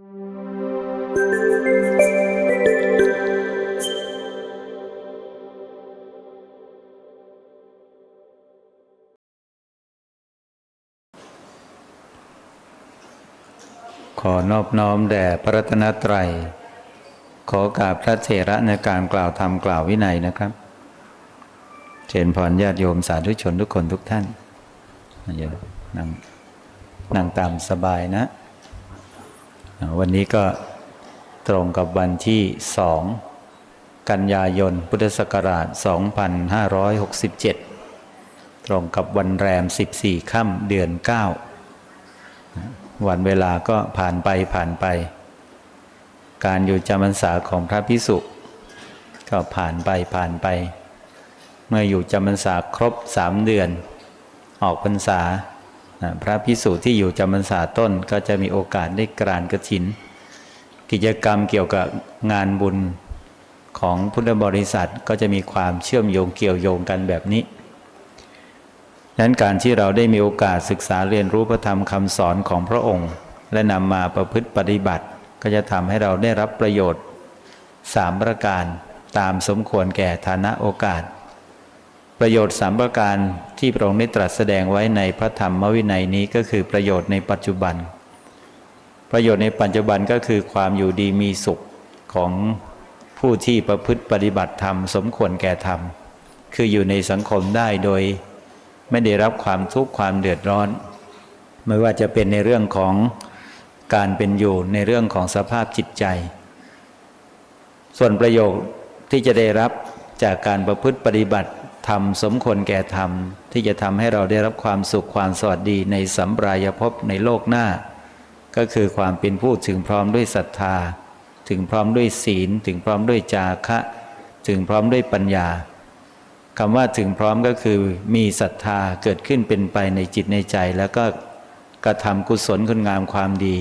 ขอนอบน้อมแด่พระรัตนตรัย ขอกราบพระเถระในการกล่าวธรรมกล่าววินัยนะครับเจริญพรญาติโยมสาธุชนทุกคนทุกท่านนั่งนั่งตามสบายนะ วันนี้ก็ตรงกับวันที่สองกันยายนพุทธศักราช 2567 ตรงกับวันแรม 14 ค่ำเดือน 9 วันเวลาก็ผ่านไปผ่านไป การอยู่จำพรรษาของพระพิสุก็ผ่านไปผ่านไป เมื่ออยู่จำพรรษาครบสามเดือน ออกพรรษา พระพิสุที่อยู่จำพรรษาต้นก็จะมีโอกาสได้กรานกระถิน กิจกรรมเกี่ยวกับงานบุญของพุทธบริษัทก็จะมีความเชื่อมโยงเกี่ยวโยงกันแบบนี้นั้นการที่เราได้มีโอกาสศึกษาเรียนรู้พระธรรมคำสอนของพระองค์ และนำมาประพฤติปฏิบัติ ก็จะทำให้เราได้รับประโยชน์สามประการตามสมควรแก่ฐานะโอกาส ประโยชน์สามประการที่พระองค์ได้ตรัสแสดงไว้ในพระธรรมวินัยนี้ก็คือประโยชน์ในปัจจุบัน ประโยชน์ในปัจจุบันก็คือความอยู่ดีมีสุขของผู้ที่ประพฤติปฏิบัติธรรมสมควรแก่ธรรม คืออยู่ในสังคมได้โดยไม่ได้รับความทุกข์ความเดือดร้อน ไม่ว่าจะเป็นในเรื่องของการเป็นอยู่ในเรื่องของสภาพจิตใจ ส่วนประโยชน์ที่จะได้รับจากการประพฤติปฏิบัติ ธรรมสมควรแก่ธรรม ที่จะทำให้เราได้รับความสุขความสวัสดีในสัมปรายภพในโลกหน้า ก็คือความเป็นผู้ถึงพร้อมด้วยศรัทธา ถึงพร้อมด้วยศีล ถึงพร้อมด้วยจาคะ ถึงพร้อมด้วยปัญญาคำว่าถึงพร้อมก็คือมีศรัทธาเกิดขึ้นเป็นไปในจิตในใจ แล้วก็กระทำกุศลคุณงามความดี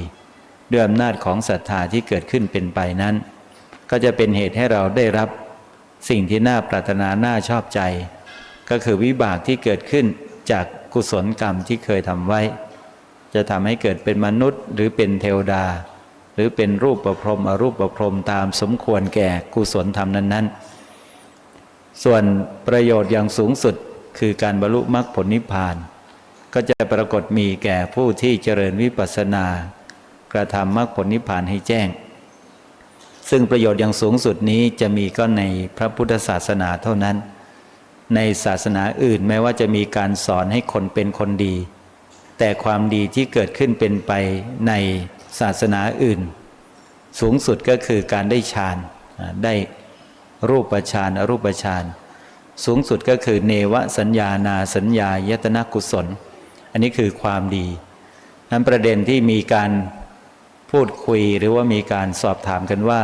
ด้วยอำนาจของศรัทธาที่เกิดขึ้นเป็นไปนั้น ก็จะเป็นเหตุให้เราได้รับ สิ่งที่น่าปรารถนาน่าชอบใจ ก็คือวิบากที่เกิดขึ้นจากกุศลกรรมที่เคยทำไว้ จะทำให้เกิดเป็นมนุษย์ หรือเป็นเทวดา หรือเป็นรูปประพรมอรูปประพรมตามสมควรแก่กุศลธรรมนั้น ๆ ส่วนประโยชน์อย่างสูงสุดคือการบรรลุมรรคผลนิพพาน ก็จะปรากฏมีแก่ผู้ที่เจริญวิปัสสนากระทำมรรคผลนิพพานให้แจ้ง ซึ่งประโยชน์อย่างสูงสุดนี้จะมีก็ในพระพุทธศาสนาเท่านั้น ในศาสนาอื่นแม้ว่าจะมีการสอนให้คนเป็นคนดี แต่ความดีที่เกิดขึ้นเป็นไปในศาสนาอื่น สูงสุดก็คือการได้ฌานได้รูปฌานอรูปฌานสูงสุดก็คือเนวสัญญานาสัญญายตนะกุศล อันนี้คือความดีนั้นประเด็นที่มีการ พูดคุยหรือว่ามีการสอบถามกันว่า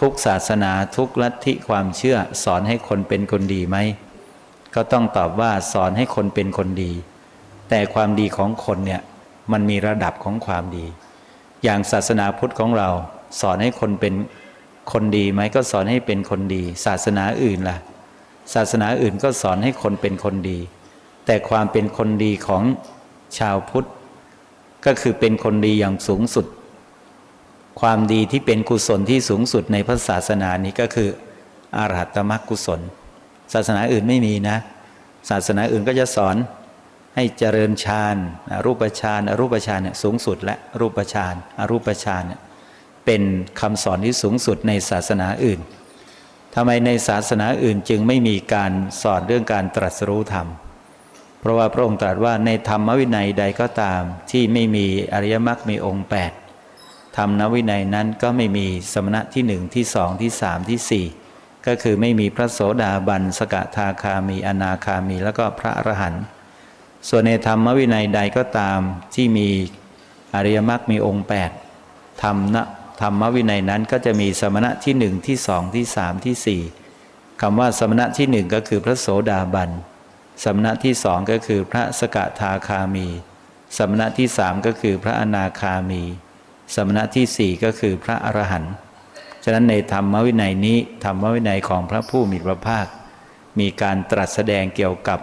ทุกศาสนาทุกลัทธิความเชื่อสอนให้คนเป็นคนดีไหมก็ต้องตอบว่าสอนให้คนเป็นคนดี แต่ความดีของคนเนี่ยมันมีระดับของความดี อย่างศาสนาพุทธของเราสอนให้คนเป็นคนดีไหมก็สอนให้เป็นคนดี ศาสนาอื่นล่ะ ศาสนาอื่นก็สอนให้คนเป็นคนดี แต่ความเป็นคนดีของชาวพุทธ ก็คือเป็นคนดีอย่างสูงสุด ความดีที่เป็นกุศลที่สูงสุดในพระศาสนานี้ก็คืออรหัตมรรคกุศล ศาสนาอื่นไม่มีนะ ศาสนาอื่นก็จะสอนให้เจริญฌานรูปฌานอรูปฌานเนี่ยสูงสุดและรูปฌานอรูปฌานเนี่ยเป็นคำสอนที่สูงสุดในศาสนาอื่นทำไมในศาสนาอื่นจึงไม่มีการสอนเรื่องการตรัสรู้ธรรม เพราะว่าพระองค์ตรัสว่าในธรรมวินัยใดก็ตามที่ไม่มีอริยมรรคมีองค์ 8 ธรรมนวินัยนั้นก็ไม่มีสมณะที่หนึ่งที่สองที่สามที่สี่ก็คือไม่มีพระโสดาบันสกทาคามีอนาคามีแล้วก็พระอรหันต์ส่วนในธรรมวินัยใดก็ตามที่มีอริยมรรคมีองค์ 8 ธรรมนะธรรมวินัยนั้นก็จะมีสมณะที่หนึ่งที่สองที่สามที่สี่คำว่าสมณะที่หนึ่งก็คือพระโสดาบันสมณะที่สองก็คือพระสกทาคามี สมณะที่สามก็คือพระอนาคามี สมณะที่สี่ก็คือพระอรหันต์ฉะนั้นในธรรมวินัยนี้ธรรมวินัยของพระผู้มีพระภาค มีการตรัสแสดงเกี่ยวกับ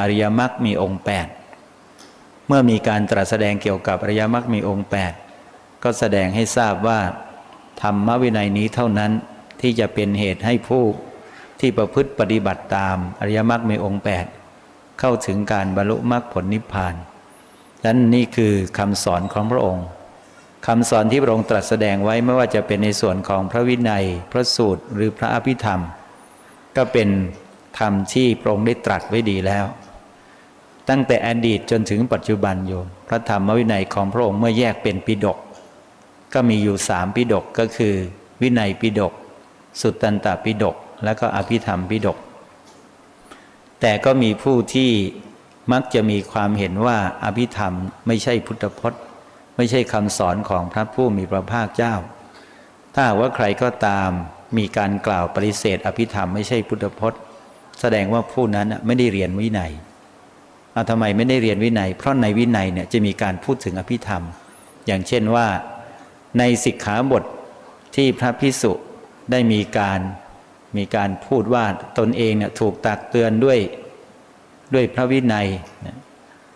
อริยมรรคมีองค์ 8 เมื่อมีการตรัสแสดงเกี่ยวกับอริยมรรคมีองค์ 8 ก็แสดงให้ทราบว่า ธรรมวินัยนี้เท่านั้นที่จะเป็นเหตุให้ผู้ที่ประพฤติปฏิบัติตามอริยมรรคในองค์ 8 เข้าถึงการบรรลุมรรคผลนิพพานดังนั้นนี่คือคำสอนของพระองค์ คำสอนที่พระองค์ตรัสแสดงไว้ไม่ว่าจะเป็นในส่วนของพระวินัย พระสูตรหรือพระอภิธรรม ก็เป็นธรรมที่พระองค์ได้ตรัสไว้ดีแล้ว ตั้งแต่อดีตจนถึงปัจจุบันโยมพระธรรมวินัยของพระองค์เมื่อแยกเป็นปิฎกก็มีอยู่สามปิฎกก็คือ วินัยปิฎกสุตตันตปิฎกแล้วก็อภิธรรมปิฎกแต่ก็มีผู้ที่มักจะมีความเห็นว่าอภิธรรมไม่ใช่พุทธพจน์ ไม่ใช่คำสอนของพระผู้มีพระภาคเจ้า ถ้าว่าใครก็ตามมีการกล่าวปฏิเสธ อภิธรรมไม่ใช่พุทธพจน์ แสดงว่าผู้นั้นไม่ได้เรียนวินัยเอาทำไมไม่ได้เรียนวินัย เพราะในวินัยเนี่ยจะมีการพูดถึงอภิธรรม อย่างเช่นว่าในสิกขาบทที่พระพิสุได้มีการมีการพูดว่าตนเองเนี่ยถูกตักเตือนด้วยด้วยพระวินัย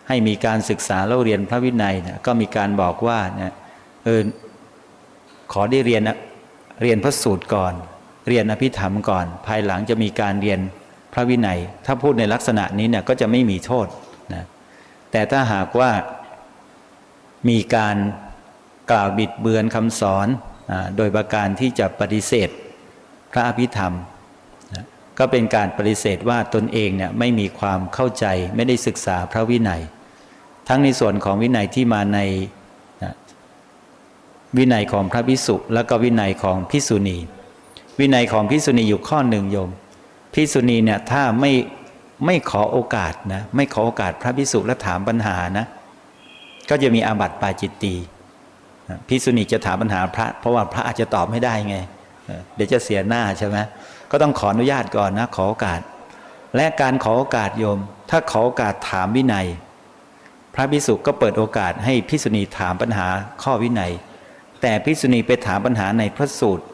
ให้มีการศึกษาเล่าเรียนพระวินัยนะก็มีการบอกว่านะเออขอได้เรียนเรียนพระสูตรก่อน เรียนอภิธรรมก่อน ภายหลังจะมีการเรียนพระวินัย ถ้าพูดในลักษณะนี้เนี่ยก็จะไม่มีโทษนะแต่ถ้าหากว่ามีการกล่าวบิดเบือนคำสอนโดยประการที่จะปฏิเสธพระอภิธรรมนะก็เป็นการปฏิเสธว่าตนเองเนี่ยไม่มีความเข้าใจไม่ได้ศึกษาพระวินัย ทั้งในส่วนของวินัยที่มาในวินัยของพระพิสุแล้วก็วินัยของพิสุณี วินัยของพิสุณีอยู่ข้อหนึ่งโยมพิสุณีเนี่ยถ้าไม่ไม่ขอโอกาสนะไม่ขอโอกาสพระพิสุและถามปัญหานะ ก็จะมีอาบัติปาจิตตีพิสุณีจะถามปัญหาพระ เพราะว่าพระอาจจะตอบไม่ได้ไง เดี๋ยวจะเสียหน้าใช่ไหมก็ต้องขออนุญาตก่อนนะขอโอกาส และการขอโอกาสโยม ถ้าขอโอกาสถามวินัย พระพิสุก็เปิดโอกาสให้พิสุณีถามปัญหาข้อวินัย แต่พิสุณีไปถามปัญหาในพระสูตร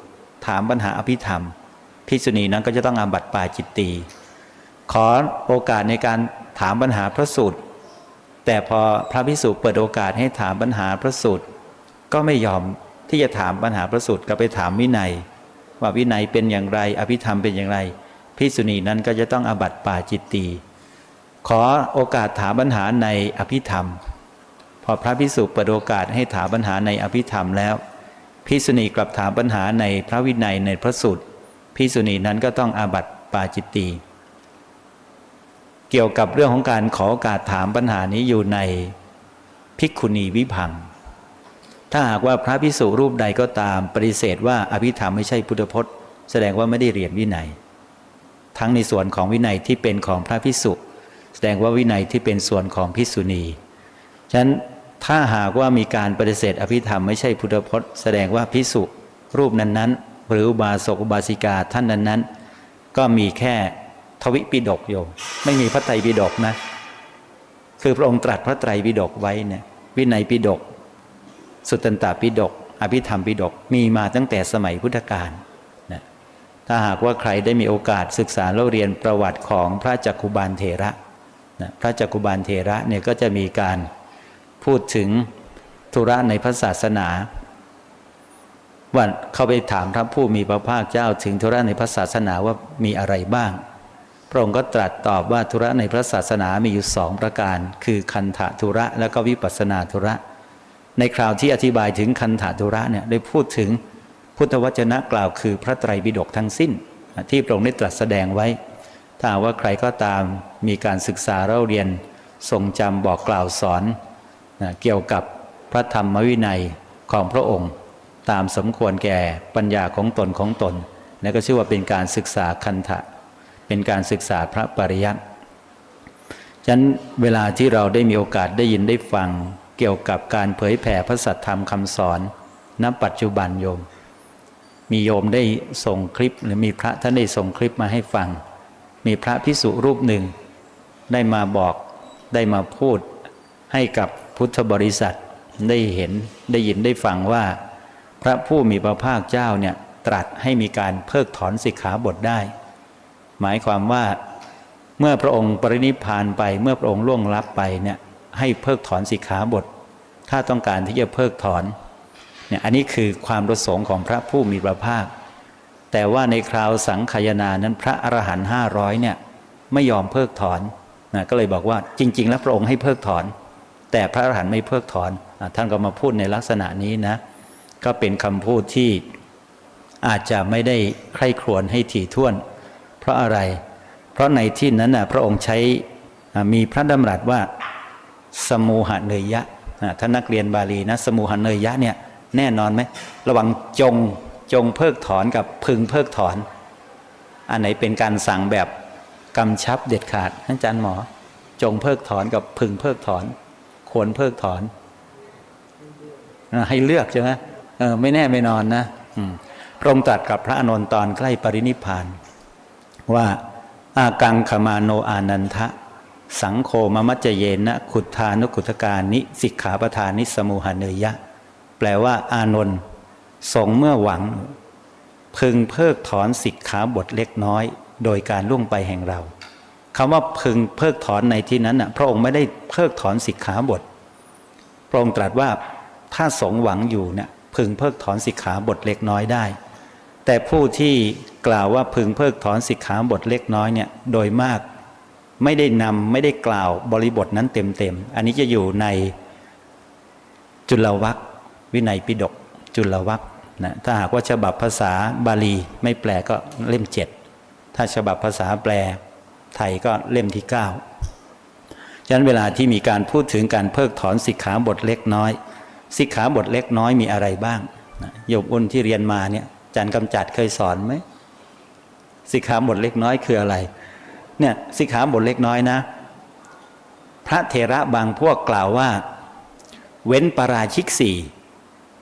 ถามปัญหาอภิธรรม พิสุณีนั้นก็จะต้องอาบัติปาจิตตีขอโอกาสในการถามปัญหาพระสูตร แต่พอพระพิสุเปิดโอกาสให้ถามปัญหาพระสูตร ก็ไม่ยอมที่จะถามปัญหาพระสูตรก็ไปถามวินัย ว่าวินัยเป็นอย่างไร อภิธรรมเป็นอย่างไรพิสุณีนั้นก็จะต้องอาบัติปาจิตตี ขอโอกาสถามปัญหาในอภิธรรม พอพระพิสุเปิดโอกาสให้ถามปัญหาในอภิธรรมแล้วพิสุณีกลับถามปัญหาในพระวินัยในพระสูตรพิสุณีนั้นก็ต้องอาบัติปาจิตตีเกี่ยวกับเรื่องของการขอโอกาสถามปัญหานี้อยู่ในภิกขุณีวิพัง ถ้าหากว่าพระพิสุรูปใดก็ตามปฏิเสธว่าอภิธรรมไม่ใช่พุทธพจน์ แสดงว่าไม่ได้เรียนวินัย ทั้งในส่วนของวินัยที่เป็นของพระพิสุ แสดงว่าวินัยที่เป็นส่วนของพิสุณีฉะนั้นถ้าหากว่ามีการปฏิเสธอภิธรรมไม่ใช่พุทธพจน์ แสดงว่าพิสุรูปนั้นๆ หรือบาสกบาสิกาท่านนั้นๆ ก็มีแค่ทวิปิฎกโยมไม่มีพระไตรปิฎกนะ คือพระองค์ตรัสพระไตรปิฎกไว้เนี่ยวินัยปิฎกสุตตันตปิฎกอภิธรรมปิฎกมีมาตั้งแต่สมัยพุทธกาลนะถ้าหากว่าใครได้มีโอกาสศึกษาแล้วเรียนประวัติของพระจักคุบาลเถระ นะพระจักุบาลเถระเนี่ยก็จะมีการพูดถึงธุระในพระศาสนาว่าเขาไปถามพระผู้มีพระภาคเจ้าถึงธุระในพระศาสนาว่ามีอะไรบ้าง พระองค์ก็ตรัสตอบว่าธุระในพระศาสนามีอยู่สองประการ คือคันธธุระและก็วิปัสนาธุระ ในคราวที่อธิบายถึงคันธธุระเนี่ยได้พูดถึงพุทธวจนะกล่าวคือพระไตรปิฎกทั้งสิ้น ที่พระองค์ได้ตรัสแสดงไว้ ถ้าว่าใครก็ตาม มีการศึกษาเล่าเรียนทรงจำบอกกล่าวสอนนะเกี่ยวกับพระธรรมวินัยของพระองค์ ตามสมควรแก่ปัญญาของตนของตนและก็ชื่อว่าเป็นการศึกษาคันธะเป็นการศึกษาพระปริยัติฉะนั้นเวลาที่เราได้มีโอกาสได้ยินได้ฟังเกี่ยวกับการเผยแผ่พระสัทธรรมคำสอน ณปัจจุบันโยม มีโยมได้ส่งคลิปหรือมีพระท่านได้ส่งคลิปมาให้ฟัง มีพระพิสุรูปหนึ่ง ได้มาบอกได้มาพูดให้กับพุทธบริษัทได้เห็นได้ยินได้ฟังว่า พระผู้มีพระภาคเจ้าเนี่ยตรัสให้มีการเพิกถอนสิกขาบทได้ หมายความว่าเมื่อพระองค์ปรินิพานไปเมื่อพระองค์ล่วงลับไปเนี่ยให้เพิกถอนสิกขาบท ถ้าต้องการที่จะเพิกถอนเนี่ยอันนี้คือความประสงค์ของพระผู้มีพระภาค แต่ว่าในคราวสังขยานานั้นพระอรหันต์ห้าร้อยเนี่ยไม่ยอมเพิกถอน นะก็เลยบอกว่าจริง ๆ แล้วพระองค์ให้เพิกถอน แต่พระอรหันต์ไม่เพิกถอนอท่านก็มาพูดในลักษณะนี้นะ ก็เป็นคำพูดที่อาจจะไม่ได้ใคร่ครวญให้ถี่ถ้วน เพราะอะไร เพราะในที่นั้นนะพระองค์ใช้มีพระดำรัสว่าสมูหะเนยยะท่านนักเรียนบาลีนะสมูหะเนยยะเนี่ยแน่นอนไหมระหวังจงจงเพิกถอนกับพึงเพิกถอน อันไหนเป็นการสั่งแบบ กำชับเด็ดขาดท่านอาจารย์หมอ จงเพิกถอนกับพึงเพิกถอน ควรเพิกถอน ให้เลือกใช่ไหมเออไม่แน่ไม่นอนนะพระองค์ตรัสกับพระอานนตอนใกล้ปรินิพาน ว่าอากังขมาโนอานันทะ สังโฆมมัจเจเยนะขุทานุขุทการนิสิกขาปทานิสมุหเนยยะ แปลว่า อานนท์ทรงเมื่อหวัง พึงเพิกถอนสิกขาบทเล็กน้อย โดยการล่วงไปแห่งเราคำว่าพึงเพิกถอนในที่นั้นน่ะพระองค์ไม่ได้เพิกถอนสิกขาบท พระองค์ตรัสว่าถ้าสงหวังอยู่เนี่ยพึงเพิกถอนสิกขาบทเล็กน้อยได้ แต่ผู้ที่กล่าวว่าพึงเพิกถอนสิกขาบทเล็กน้อยเนี่ยโดยมากไม่ได้นำไม่ได้กล่าวบริบทนั้นเต็มๆ อันนี้จะอยู่ในจุลวัควินัยปิฎกจุลวัคนะถ้าหากว่าฉบับภาษาบาลีไม่แปลก็เล่มเจ็ด ถ้าฉบับภาษาแปลไทยก็เล่มที่เก้าฉะนั้นเวลาที่มีการพูดถึงการเพิกถอนสิกขาบทเล็กน้อย สิกขาบทเล็กน้อยมีอะไรบ้างโยมอุ่นที่เรียนมาเนี่ยอาจันกำจัดเคยสอนไหมสิกขาบทเล็กน้อยคืออะไร เนี่ยสิกขาบทเล็กน้อยนะ พระเถระบางพวกกล่าวว่า เว้นปาราชิกสี่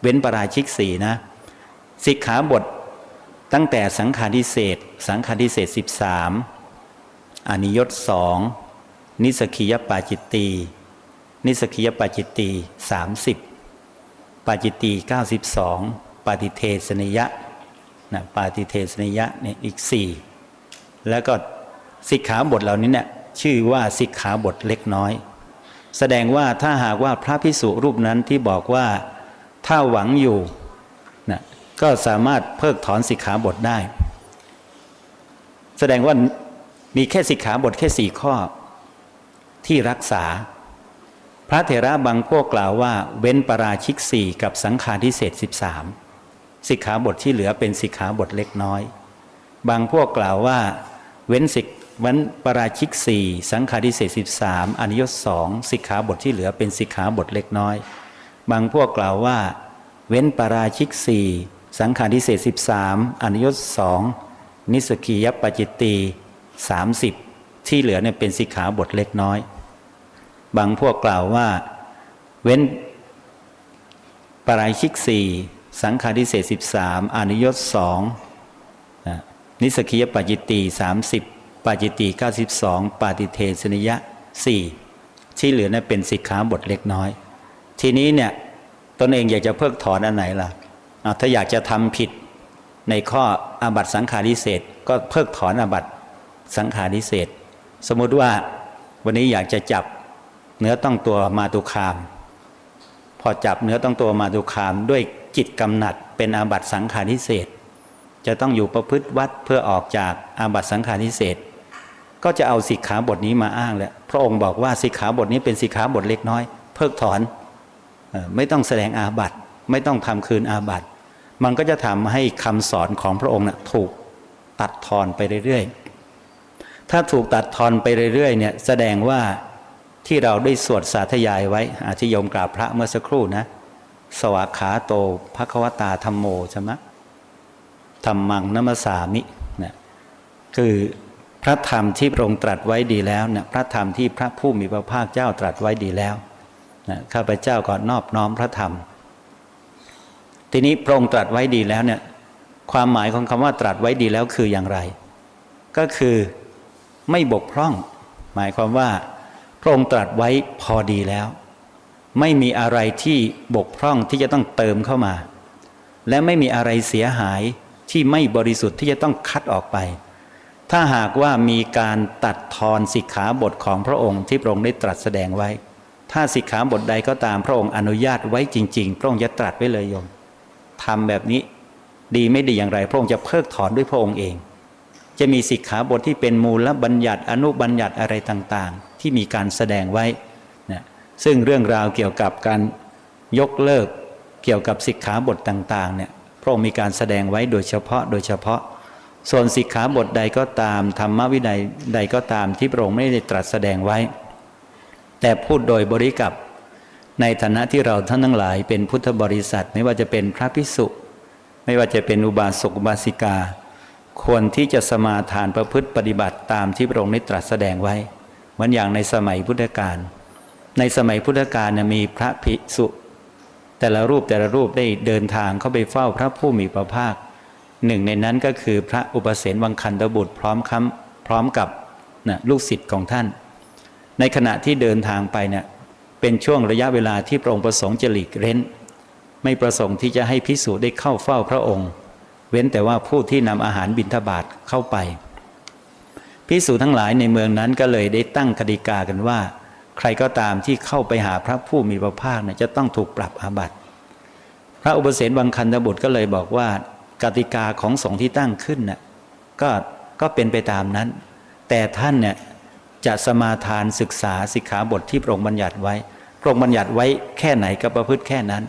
เว้นปาราชิกสี่นะ สิกขาบท ตั้งแต่สังฆาทิเศษสังฆาทิเศษสิบสามอนิยตสองนิสกิยปาจิตตีนิสกิยปาจิตตีสามสิบปาจิตตีเก้าสิบสองปาติเทสนิยะนะปาติเทสนิยะเนี่ยอีกสี่แล้วก็สิกขาบทเหล่านี้เนี่ยชื่อว่าสิกขาบทเล็กน้อย แสดงว่าถ้าหากว่าพระพิสุรูปนั้นที่บอกว่าถ้าหวังอยู่ ก็สามารถเพิกถอนสิกขาบทได้ แสดงว่ามีแค่สิกขาบทแค่สี่ข้อที่รักษา พระเถระบางพวกกล่าวว่า เว้นปราชิกสี่กับสังฆาทิเศษสิบสามสิกขาบทที่เหลือเป็นสิกขาบทเล็กน้อย บางพวกกล่าวว่า เว้นสิกวันปราชิกสี่สังฆาทิเศษสิบสามอนิยตสองสิกขาบทที่เหลือเป็นสิกขาบทเล็กน้อย บางพวกกล่าวว่า เว้นปราชิกสี่ สังฆารทิเศษสิบสามอนยตสองนิสกียปจิตตีสามสิบที่เหลือเนี่ยเป็นสิกขาบทเล็กน้อย บางพวกกล่าวว่า เว้นปรายชิกสี่สังฆารทิเศษสิบสามอนยตสองนิสกิยปาจิตตีสามสิบปาจิตตีเก้าสิบสองปาติเทสนิยะสี่ที่เหลือนั้นเป็นสิกขาบทเล็กน้อย ทีนี้เนี่ยตนเองอยากจะเพิกถอนอันไหนล่ะ ถ้าอยากจะทำผิดในข้ออาบัตสังฆาริเศษก็เพิกถอนอาบัตสังฆาริเศษสมมุติว่าวันนี้อยากจะจับเนื้อต้องตัวมาตุคาม พอจับเนื้อต้องตัวมาตุคามด้วยจิตกำหนัดเป็นอาบัตสังฆาริเศษจะต้องอยู่ประพฤติวัดเพื่อออกจากอาบัตสังฆาริเศษก็จะเอาสิกขาบทนี้มาอ้างแหละพระองค์บอกว่าสิกขาบทนี้เป็นสิกขาบทเล็กน้อย เพิกถอนไม่ต้องแสดงอาบัตไม่ต้องทำคืนอาบัต มันก็จะทำให้คำสอนของพระองค์นะ่ะถูกตัดทอนไปเรื่อยๆ ถ้าถูกตัดทอนไปเรื่อยๆเนี่ยแสดงว่าที่เราได้สวดสาธยายไว้ อาที่โยมกราบพระเมื่อสักครู่นะ สวากขาโตภควตาธรรมโมใช่ไหมธรรมังนัมสามินะคือพระธรรมที่พระองค์ตรัสไว้ดีแล้วนะพระธรรมที่พระผู้มีพระภาคเจ้าตรัสไว้ดีแล้วนะข้าพเจ้าก็นอบน้อมพระธรรม ทีนี้พระองค์ตรัสไว้ดีแล้วเนี่ยความหมายของคำว่าตรัสไว้ดีแล้วคืออย่างไร ก็คือไม่บกพร่อง หมายความว่าพระองค์ตรัสไว้พอดีแล้ว ไม่มีอะไรที่บกพร่องที่จะต้องเติมเข้ามา และไม่มีอะไรเสียหายที่ไม่บริสุทธิ์ที่จะต้องคัดออกไป ถ้าหากว่ามีการตัดทอนสิกขาบทของพระองค์ที่พระองค์ได้ตรัสแสดงไว้ ถ้าสิกขาบทใดก็ตามพระองค์อนุญาตไว้จริง ๆ พระองค์จะตรัสไว้เลยโยม ทำแบบนี้ดีไม่ดีอย่างไร พระองค์จะเพิกถอนด้วยพระองค์เอง จะมีสิกขาบทที่เป็นมูลและบัญญัติอนุบัญญัติอะไรต่างๆ ที่มีการแสดงไว้นะซึ่งเรื่องราวเกี่ยวกับการยกเลิกเกี่ยวกับสิกขาบทต่างๆเนี่ยพระองค์มีการแสดงไว้โดยเฉพาะโดยเฉพาะ ส่วนสิกขาบทใดก็ตามธรรมวินัยใดก็ตามที่พระองค์ไม่ได้ตรัสแสดงไว้ แต่พูดโดยบริกับ ในฐานะที่เราท่านทั้งหลายเป็นพุทธบริษัทไม่ว่าจะเป็นพระภิกษุ ไม่ว่าจะเป็นอุบาสกอุบาสิกา ควรที่จะสมาทานประพฤติปฏิบัติตามที่พระองค์ได้ตรัสแสดงไว้เหมือนอย่างในสมัยพุทธกาลในสมัยพุทธกาลมีพระภิกษุ แต่ละรูปแต่ละรูปได้เดินทางเข้าไปเฝ้าพระผู้มีพระภาคหนึ่งในนั้นก็คือพระอุปเสนวังคันตบุตรพร้อมคำพร้อมกับนะลูกศิษย์ของท่าน ในขณะที่เดินทางไปเนี่ย เป็นช่วงระยะเวลาที่พระองค์ประสงค์จะหลีกเร้น ไม่ประสงค์ที่จะให้พิสูจน์ได้เข้าเฝ้าพระองค์ เว้นแต่ว่าผู้ที่นำอาหารบิณฑบาตเข้าไปพิสูจทั้งหลายในเมืองนั้นก็เลยได้ตั้งกติกากันว่า ใครก็ตามที่เข้าไปหาพระผู้มีพระภาคเนี่ยจะต้องถูกปรับอาบัติ พระอุปเสนวังคันตบุตรก็เลยบอกว่ากติกาของสงฆ์ที่ตั้งขึ้นน่ะก็ก็เป็นไปตามนั้น แต่ท่านเนี่ย จะสมาทานศึกษาสิกขาบทที่พระองค์บัญญัติไว้ พระองค์บัญญัติไว้แค่ไหนก็ประพฤติแค่นั้น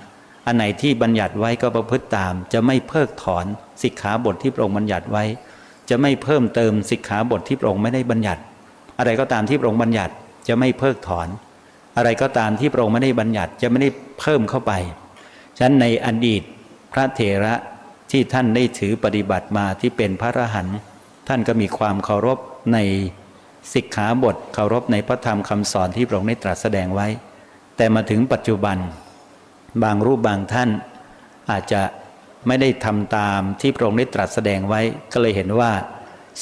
อันไหนที่บัญญัติไว้ก็ประพฤติตาม จะไม่เพิกถอนสิกขาบทที่พระองค์บัญญัติไว้ จะไม่เพิ่มเติมสิกขาบทที่พระองค์ไม่ได้บัญญัติ อะไรก็ตามที่พระองค์บัญญัติจะไม่เพิกถอน อะไรก็ตามที่พระองค์ไม่ได้บัญญัติจะไม่ได้เพิ่มเข้าไปฉะนั้นในอดีตพระเถระที่ท่านได้ถือปฏิบัติมาที่เป็นพระอรหันต์ท่านก็มีความเคารพใน สิกขาบทเคารพในพระธรรมคำสอนที่พระองค์ได้ตรัสแสดงไว้ แต่มาถึงปัจจุบัน บางรูปบางท่าน อาจจะไม่ได้ทำตามที่พระองค์ได้ตรัสแสดงไว้ ก็เลยเห็นว่า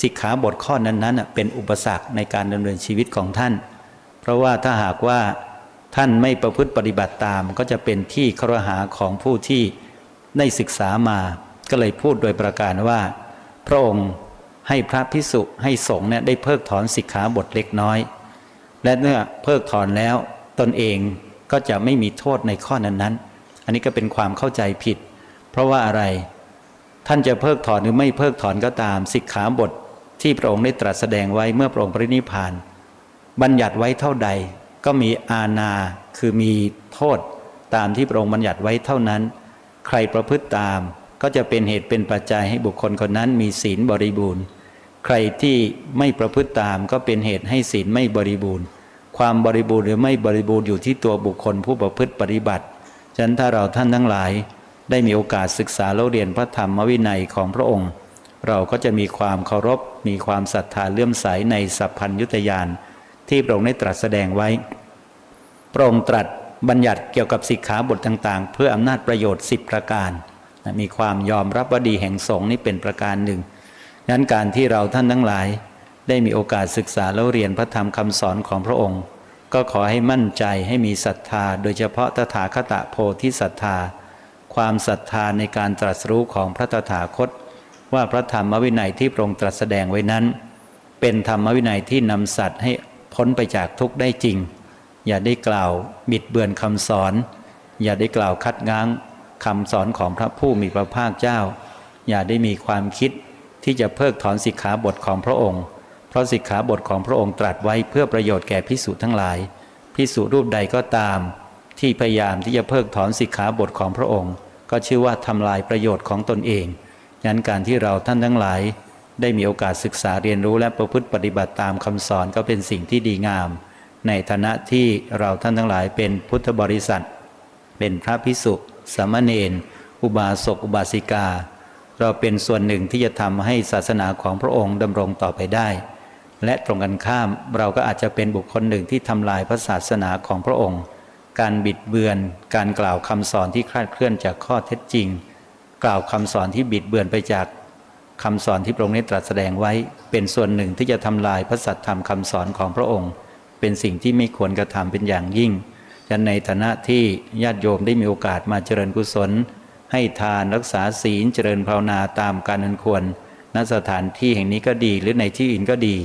สิกขาบทข้อนั้นๆเป็นอุปสรรคในการดำเนินชีวิตของท่าน เพราะว่าถ้าหากว่าท่านไม่ประพฤติปฏิบัติตาม ก็จะเป็นที่ครหาของผู้ที่ได้ศึกษามา ก็เลยพูดโดยประการว่า พระองค์ ให้พระพิสุให้สงฆ์เนี่ยได้เพิกถอนสิกขาบทเล็กน้อย และเมื่อเพิกถอนแล้วตนเองก็จะไม่มีโทษในข้อนั้นๆ อันนี้ก็เป็นความเข้าใจผิด เพราะว่าอะไรท่านจะเพิกถอนหรือไม่เพิกถอนก็ตามสิกขาบทที่พระองค์ได้ตรัสแสดงไว้เมื่อพระองค์ปรินิพพาน บัญญัติไว้เท่าใดก็มีอาณาคือมีโทษตามที่พระองค์บัญญัติไว้เท่านั้น ใครประพฤติตามก็จะเป็นเหตุเป็นปัจจัยให้บุคคลคนนั้นมีศีลบริบูรณ์ ใครที่ไม่ประพฤติตามก็เป็นเหตุให้ศีลไม่บริบูรณ์ ความบริบูรณ์หรือไม่บริบูรณ์อยู่ที่ตัวบุคคลผู้ประพฤติปฏิบัติ ฉะนั้นถ้าเราท่านทั้งหลายได้มีโอกาสศึกษาแลเรียนพระธรรมวินัยของพระองค์ เราก็จะมีความเคารพ มีความศรัทธาเลื่อมใสในสัพพัญยุตยานที่พระองค์ได้ตรัสแสดงไว้ พระองค์ตรัสบัญญัติเกี่ยวกับสิกขาบทต่างๆ เพื่ออำนาจประโยชน์ 10 ประการ มีความยอมรับว่าดีแห่งสงฆ์นี่เป็นประการหนึ่ง นั้นการที่เราท่านทั้งหลาย ได้มีโอกาสศึกษาแล้วเรียนพระธรรมคำสอนของพระองค์ ก็ขอให้มั่นใจให้มีศรัทธา โดยเฉพาะตถาคตโพธิศรัทธา ความศรัทธาในการตรัสรู้ของพระตถาคต ว่าพระธรรมวินัยที่พระองค์ตรัสแสดงไว้นั้น เป็นธรรมวินัยที่นำสัตว์ให้พ้นไปจากทุกข์ได้จริง อย่าได้กล่าวบิดเบือนคำสอน อย่าได้กล่าวคัดง้างคำสอนของพระผู้มีพระภาคเจ้า อย่าได้มีความคิด ที่จะเพิกถอนสิกขาบทของพระองค์ เพราะสิกขาบทของพระองค์ตรัสไว้เพื่อประโยชน์แก่พิสุทั้งหลายพิสุรูปใดก็ตาม ที่พยายามที่จะเพิกถอนสิกขาบทของพระองค์ ก็ชื่อว่าทำลายประโยชน์ของตนเองฉะนั้นการที่เราท่านทั้งหลาย ได้มีโอกาสศึกษาเรียนรู้และประพฤติปฏิบัติตามคำสอนก็เป็นสิ่งที่ดีงาม ในฐานะที่เราท่านทั้งหลายเป็นพุทธบริษัท เป็นพระพิสุสามเณรอุบาสกอุบาสิกา เราเป็นส่วนหนึ่งที่จะทำให้ศาสนาของพระองค์ดำรงต่อไปได้ และตรงกันข้ามเราก็อาจจะเป็นบุคคลหนึ่งที่ทำลายพระศาสนาของพระองค์ การบิดเบือน การกล่าวคำสอนที่คลาดเคลื่อนจากข้อเท็จจริง กล่าวคำสอนที่บิดเบือนไปจากคำสอนที่พระองค์ได้ตรัสแสดงไว้ เป็นส่วนหนึ่งที่จะทำลายพระสัตธรรมคำสอนของพระองค์ เป็นสิ่งที่ไม่ควรกระทำเป็นอย่างยิ่งฉะนั้นในฐานะที่ญาติโยมได้มีโอกาสมาเจริญกุศล ให้ทานรักษาศีลเจริญภาวนาตามการอันควรณสถานที่แห่งนี้ก็ดีหรือในที่อื่นก็ดี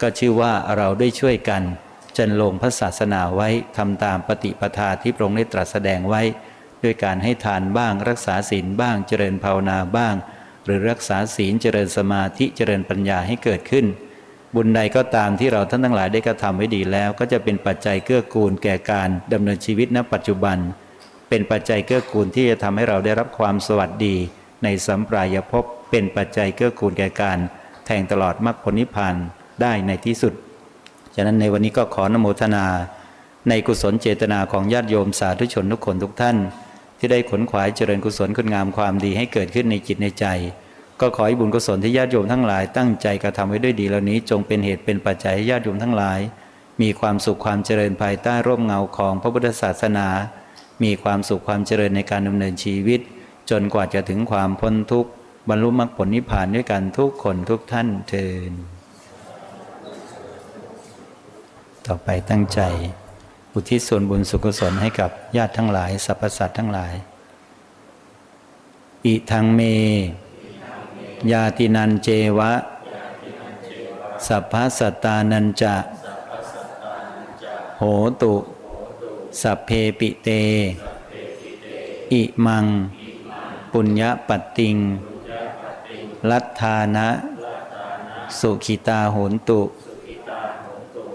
ก็ชื่อว่าเราได้ช่วยกันจันลงพระศาสนาไว้ทำตามปฏิปทาที่พระองค์ได้ตรัสแสดงไว้ ด้วยการให้ทานบ้างรักษาศีลบ้างเจริญภาวนาบ้าง หรือรักษาศีลเจริญสมาธิเจริญปัญญาให้เกิดขึ้น บุญใดก็ตามที่เราท่านทั้งหลายได้กระทำไว้ดีแล้ว ก็จะเป็นปัจจัยเกื้อกูลแก่การดำเนินชีวิตณปัจจุบัน เป็นปัจจัยเกื้อกูลที่จะทำให้เราได้รับความสวัสดี ในสัมปรายภพเป็นปัจจัยเกื้อกูลแก่การ แทงตลอดมรรคผลนิพพานได้ในที่สุด ฉะนั้นในวันนี้ก็ขอนโมทนา ในกุศลเจตนาของญาติโยมสาธุชนทุกคนทุกท่าน ที่ได้ขนขวายเจริญกุศลคุณงามความดีให้เกิดขึ้นในจิตในใจ ก็ขอให้บุญกุศลที่ญาติโยมทั้งหลายตั้งใจกระทำไว้ด้วยดีเหล่านี้ จงเป็นเหตุเป็นปัจจัยให้ญาติโยมทั้งหลาย มีความสุขความเจริญภายใต้ร่มเงาของพระพุทธศาสนา มีความสุขความเจริญในการดำเนินชีวิต จนกว่าจะถึงความพ้นทุกข์บรรลุมรรคผลนิพพานด้วยกันทุกคนทุกท่านเทินต่อไปตั้งใจ อุทิศส่วนบุญสุขกุศลให้กับญาติทั้งหลายสรรพสัตว์ทั้งหลาย อิทังเม ยาตินันเจวะ สัพพสัตตานันจะ โหตุ สัพเพปิเต อิมัง ปุญญปัตติง ลัทธานะ สุขิตาโหนตุ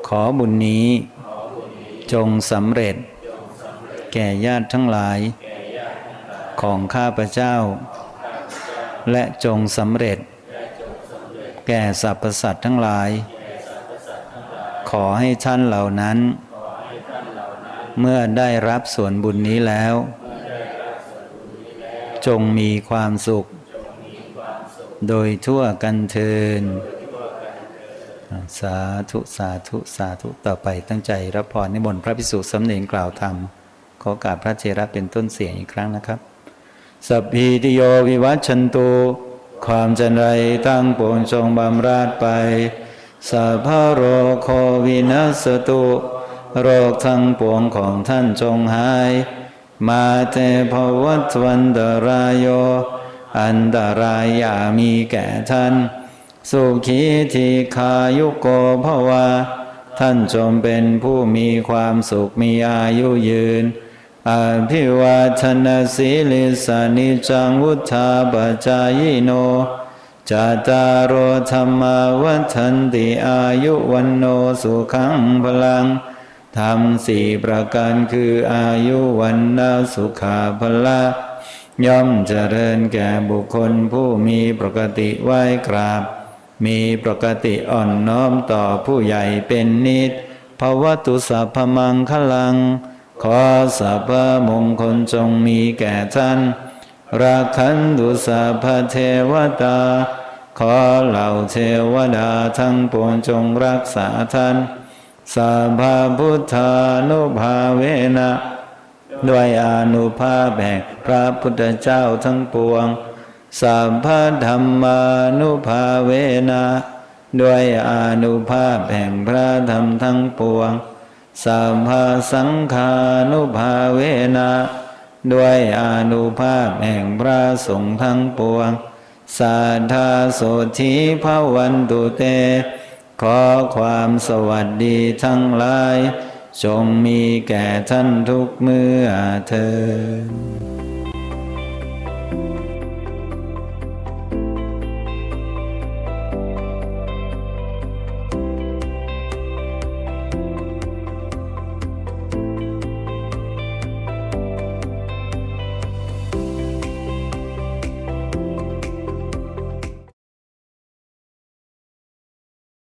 ขอบุญนี้ จงสำเร็จ แก่ญาติทั้งหลาย ของข้าพเจ้า และจงสำเร็จ แก่สรรพสัตว์ทั้งหลาย ขอให้ท่านเหล่านั้น เมื่อได้รับส่วนบุญนี้แล้ว จงมีความสุข โดยทั่วกันเทินสาธุสาธุสาธุต่อไปตั้งใจรับพรนิมนต์พระพิสุสำเนียงกล่าวธรรม ขอกราบพระเจระเป็นต้นเสียงอีกครั้งนะครับ สัพพีติโยวิวัชชันตุความจันไรตั้งปวงจงบำราดไปสัพพะโรโควินัสตุ โรคทั้งปวงของท่านจงหาย มาเตภวัตวันตรายโย อันตรายอย่ามีแก่ท่าน สุขีทีคายุโกภวา ท่านจงเป็นผู้มีความสุขมีอายุยืนอภิวาทนาสีลิสานิจังวุธาปจายโนจาตารโอธรรมาวัฏันติอายุวันโนสุขังพลัง ธรรมสี่ประการคืออายุวันนาสุขาพละย่อมเจริญแก่บุคคลผู้มีปกติไหว้กราบ มีปกติอ่อนน้อมต่อผู้ใหญ่เป็นนิดภวตุสัพพมังคลัง ขอสัพพมงคลจงมีแก่ท่านราคันตุสัพพเทวตา ขอเหล่าเทวดาทั้งปวงจงรักษาท่าน สัพพพุทธานุภาเวนะด้วยอนุภาพแห่งพระพุทธเจ้าทั้งปวงสัพพธรรมานุภาเวนะด้วยอนุภาพแห่งพระธรรมทั้งปวงสัพพสังฆานุภาเวนะด้วยอนุภาพแห่งพระสงฆ์ทั้งปวงสัทธาโสธีภวันตุเต ขอความสวัสดีทั้งหลายจงมีแก่ท่านทุกเมื่อเทิน